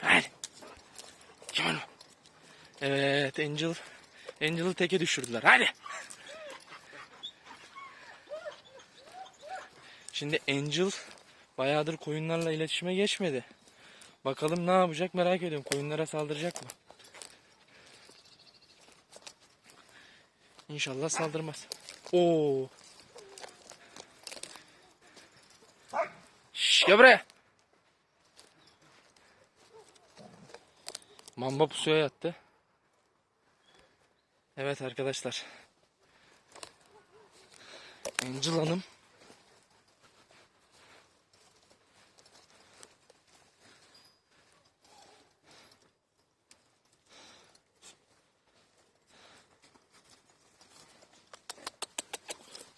Hadi. Kemal. Evet Angel. Angel'ı teke düşürdüler. Hadi. Şimdi Angel bayağıdır koyunlarla iletişime geçmedi. Bakalım ne yapacak merak ediyorum. Koyunlara saldıracak mı? İnşallah saldırmaz. Oo. Şş, gel buraya. Mamba pusuya yattı. Evet arkadaşlar. Angel Hanım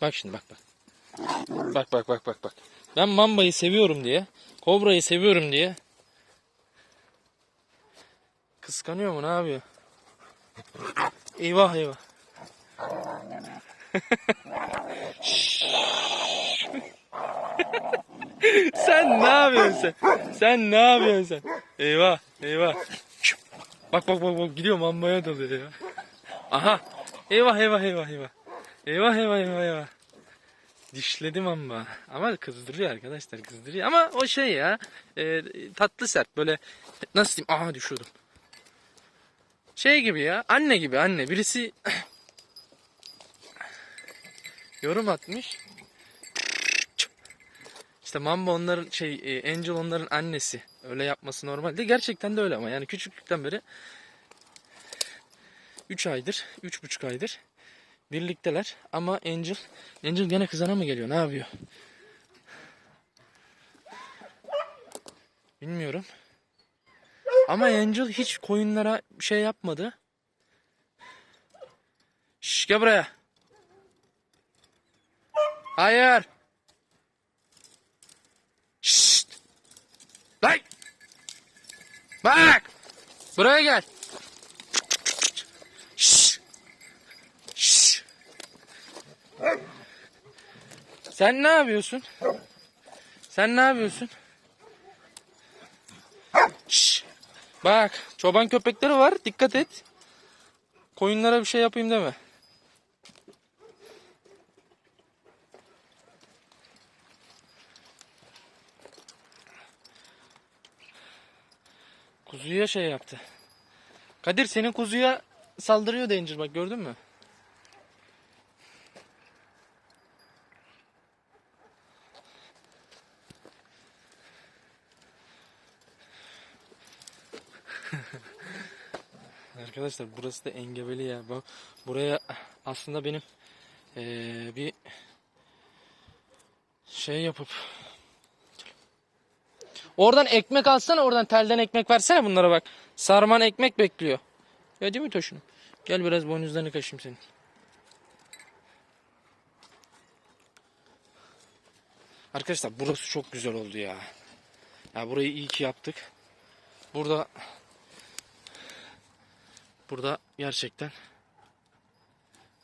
Bak şimdi bak bak. Bak bak bak bak bak. Ben Mamba'yı seviyorum diye, Kobra'yı seviyorum diye kıskanıyor mu ne yapıyor? Eyvah eyvah. sen ne yapıyorsun sen? Sen ne yapıyorsun sen? Eyvah eyvah. Bak bak bak bak gidiyor mambaya dalıyor ya. Aha. Eyvah eyvah eyvah eyvah. Eyvah eyvah eyvah eyvah. Dişledim ama. Ama kızdırıyor arkadaşlar kızdırıyor. Ama o şey ya e, tatlı sert böyle nasıl diyeyim aha düşüyordum. Şey gibi ya anne gibi anne birisi yorum atmış. İşte Mamba onların şey e, Angel onların annesi. Öyle yapması normal değil. Gerçekten de öyle ama yani küçüklükten beri 3 aydır, 3,5 aydır birlikteler. Ama Angel, Angel gene kızana mı geliyor? Ne yapıyor? Bilmiyorum. Ama Angel hiç koyunlara şey yapmadı. Şş, gel buraya. Hayır. Şşt. Lan. Bak. Buraya gel. Şşt. Şşt. Sen ne yapıyorsun? Sen ne yapıyorsun? Şşt. Bak çoban köpekleri var dikkat et. Koyunlara bir şey yapayım deme. Kuzuya şey yaptı. Kadir senin kuzuya saldırıyor Danger bak gördün mü? Arkadaşlar burası da engebeli ya. Bu buraya aslında benim eee, bir şey yapıp Oradan ekmek alsana oradan telden ekmek versene bunlara bak. Sarman ekmek bekliyor. Ya değil mi Toşunum? Gel biraz boynuzlarını kaşıyım senin. Arkadaşlar burası çok güzel oldu ya. Ya burayı iyi ki yaptık. Burada Burada gerçekten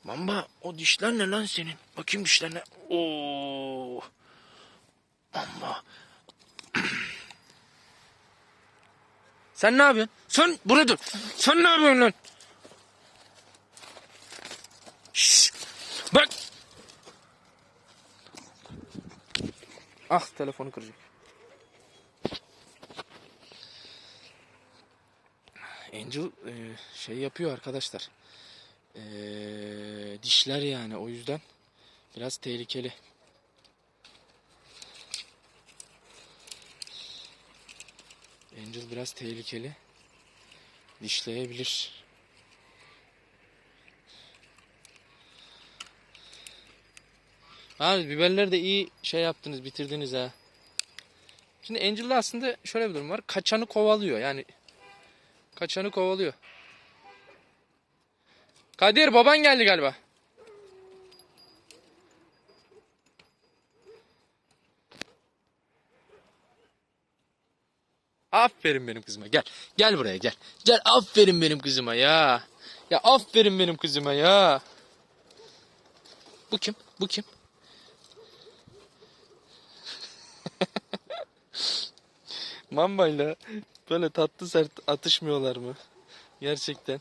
Mamba o dişler ne lan senin? Bakayım dişlerine. Oo. Mamba. Sen ne yapıyorsun? Sen burada dur. Sen ne yapıyorsun lan? Şşş. Bak. Ah telefonu kıracak. Angel e, şey yapıyor arkadaşlar. E, dişler yani o yüzden biraz tehlikeli. Angel biraz tehlikeli. Dişleyebilir. Abi biberleri de iyi şey yaptınız, bitirdiniz ha. Şimdi Angel'da aslında şöyle bir durum var. Kaçanı kovalıyor. Yani kaçanı kovalıyor. Kadir baban geldi galiba. Aferin benim kızıma gel. Gel buraya gel. Gel aferin benim kızıma ya. Ya aferin benim kızıma ya. Bu kim? Bu kim? Mambayla Böyle tatlı sert atışmıyorlar mı? Gerçekten.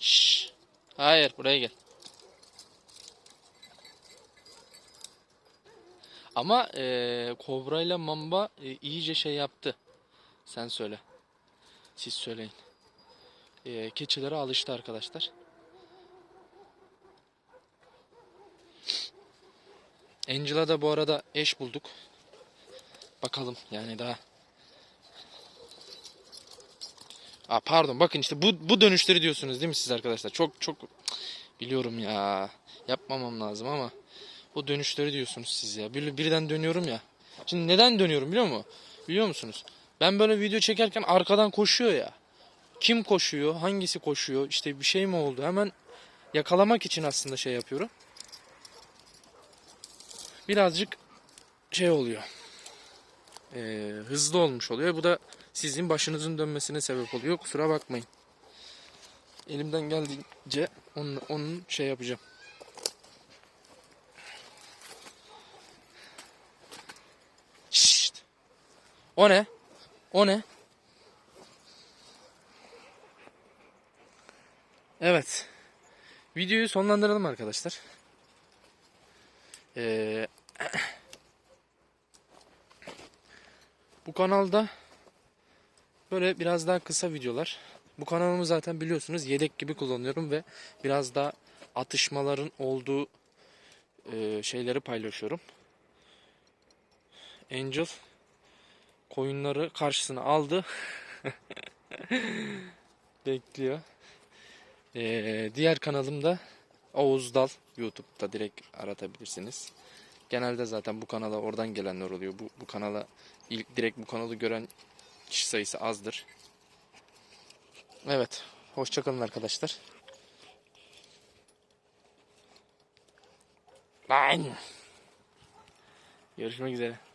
Şşş. Hayır buraya gel. Ama eee Kobra ile Mamba e, iyice şey yaptı. Sen söyle. Siz söyleyin. Eee keçilere alıştı arkadaşlar. Angela da bu arada eş bulduk. Bakalım yani daha. Aa, pardon bakın işte bu, bu dönüşleri diyorsunuz değil mi siz arkadaşlar? Çok çok biliyorum ya. Yapmamam lazım ama o dönüşleri diyorsunuz siz ya. Bir, birden dönüyorum ya. Şimdi neden dönüyorum biliyor musun? Biliyor musunuz? Ben böyle video çekerken arkadan koşuyor ya. Kim koşuyor? Hangisi koşuyor? İşte bir şey mi oldu? Hemen yakalamak için aslında şey yapıyorum. Birazcık şey oluyor. Ee, hızlı olmuş oluyor. Bu da sizin başınızın dönmesine sebep oluyor. Kusura bakmayın. Elimden geldiğince onun, onun şey yapacağım. Şşt. O ne? O ne? Evet. Videoyu sonlandıralım arkadaşlar. Ee, bu kanalda böyle biraz daha kısa videolar. Bu kanalımı zaten biliyorsunuz yedek gibi kullanıyorum ve biraz daha atışmaların olduğu e, şeyleri paylaşıyorum. Angel koyunları karşısına aldı. Bekliyor. Ee, diğer kanalımda Oğuz Dal YouTube'da direkt aratabilirsiniz. Genelde zaten bu kanala oradan gelenler oluyor. Bu, bu kanala ilk direkt bu kanalı gören kişi sayısı azdır. Evet. Hoşçakalın arkadaşlar. Lan. Görüşmek üzere.